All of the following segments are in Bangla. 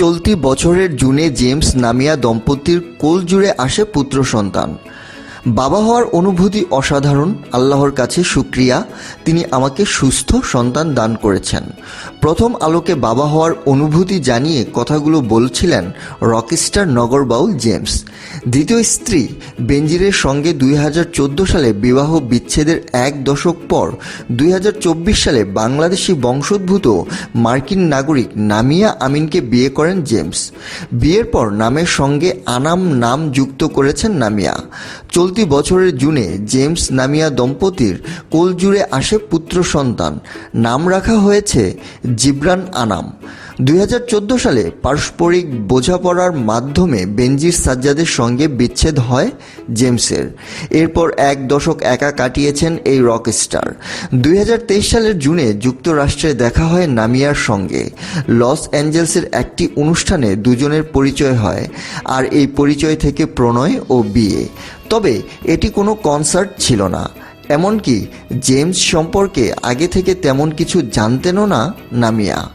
চলতি বছরের জুনে জেমস নামিয়া দম্পতির কোল জুড়ে আসে পুত্র সন্তান। বাবা হওয়ার অনুভূতি অসাধারণ, আল্লাহর কাছে সুক্রিয়া, তিনি আমাকে সুস্থ সন্তান দান করেছেন। প্রথম আলোকে বাবা হওয়ার অনুভূতি জানিয়ে কথাগুলো বলছিলেন রকস্টার নগরবাউল জেমস। দ্বিতীয় স্ত্রী বেঞ্জিরের সঙ্গে দুই হাজার চোদ্দ সালে বিবাহ বিচ্ছেদের এক দশক পর দুই হাজার চব্বিশ সালে বাংলাদেশি বংশোদ্ভূত মার্কিন নাগরিক নামিয়া আমিনকে বিয়ে করেন জেমস। বিয়ের পর নামের সঙ্গে আনাম নাম যুক্ত করেছেন নামিয়া। চলতি বছরের জুনে জেমস নামিয়া দম্পতির কোলজুড়ে আসে পুত্র সন্তান। নাম রাখা হয়েছে জিব্রান আনাম। দুই হাজার চোদ্দ সালে পারস্পরিক বোঝাপড়ার মাধ্যমে বেনজির সাজ্জাদের সঙ্গে বিচ্ছেদ হয় জেমসের। এরপর এক দশক একা কাটিয়েছেন এই রক স্টার। দুই হাজার তেইশ সালের জুনে যুক্তরাষ্ট্রে দেখা হয় নামিয়ার সঙ্গে। লস অ্যাঞ্জেলসের একটি অনুষ্ঠানে দুজনের পরিচয় হয়, আর এই পরিচয় থেকে প্রণয় ও বিয়ে। তবে এটি কোনো কনসার্ট ছিল না। এমনকি জেমস সম্পর্কে আগে থেকে তেমন কিছু জানতেনও না নামিয়া।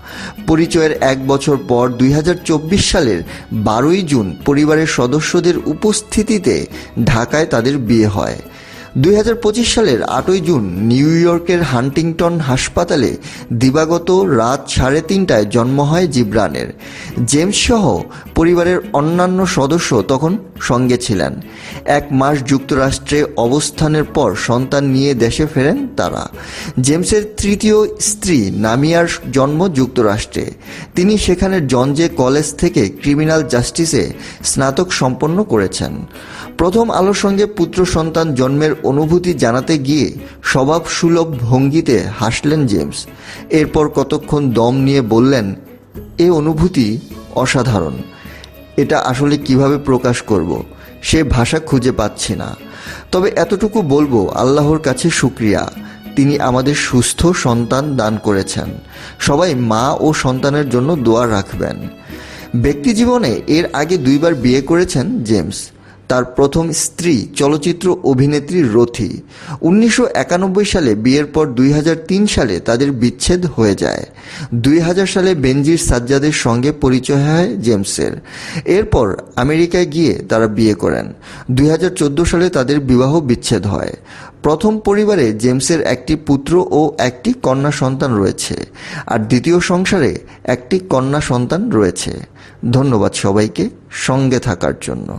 পরিচয়ের এক বছর পর দুই হাজার চব্বিশ সালের বারোই জুন পরিবারের সদস্যদের উপস্থিতিতে ঢাকায় তাদের বিয়ে হয়। দুই হাজার পঁচিশ সালের আটই জুন নিউ ইয়র্কের হান্টিংটন হাসপাতালে দিবাগত রাত সাড়ে তিনটায় জন্ম হয় জিব্রানের। জেমস সহ পরিবারের অন্যান্য সদস্য তখন সঙ্গে ছিলেন। এক মাস যুক্তরাষ্ট্রে অবস্থানের পর সন্তান নিয়ে দেশে ফেরেন তারা। জেমসের তৃতীয় স্ত্রী নামিয়ার জন্ম যুক্তরাষ্ট্রে। তিনি সেখানে জঞ্জে কলেজ থেকে ক্রিমিনাল জাস্টিসে স্নাতক সম্পন্ন করেছেন। প্রথম আলোর সঙ্গে পুত্র সন্তান জন্মের অনুভূতি জানাতে গিয়ে স্বভাব সুলভ ভঙ্গিতে হাসলেন জেমস। এরপর কতক্ষণ দম নিয়ে বললেন, এ অনুভূতি অসাধারণ। এটা আসলে কীভাবে প্রকাশ করব, সে ভাষা খুঁজে পাচ্ছি না। তবে এতটুকু বলব, আল্লাহর কাছে শুক্রিয়া। তিনি আমাদের সুস্থ সন্তান দান করেছেন। সবাই মা ও সন্তানের জন্য দোয়া রাখবেন। ব্যক্তি জীবনে এর আগে দুইবার বিয়ে করেছেন জেমস। তার প্রথম স্ত্রী চলচ্চিত্র অভিনেত্রী রথি। উনিশশো একানব্বই সালে বিয়ের পর দুই হাজার তিন সালে তাদের বিচ্ছেদ হয়ে যায়। দুই হাজার সালে বেনজির সাজ্জাদের সঙ্গে পরিচয় হয় জেমসের। এরপর আমেরিকায় গিয়ে তারা বিয়ে করেন। দুই হাজার চোদ্দ সালে তাদের বিবাহ বিচ্ছেদ হয়। প্রথম পরিবারে জেমসের একটি পুত্র ও একটি কন্যা সন্তান রয়েছে। আর দ্বিতীয় সংসারে একটি কন্যা সন্তান রয়েছে। ধন্যবাদ সবাইকে সঙ্গে থাকার জন্য।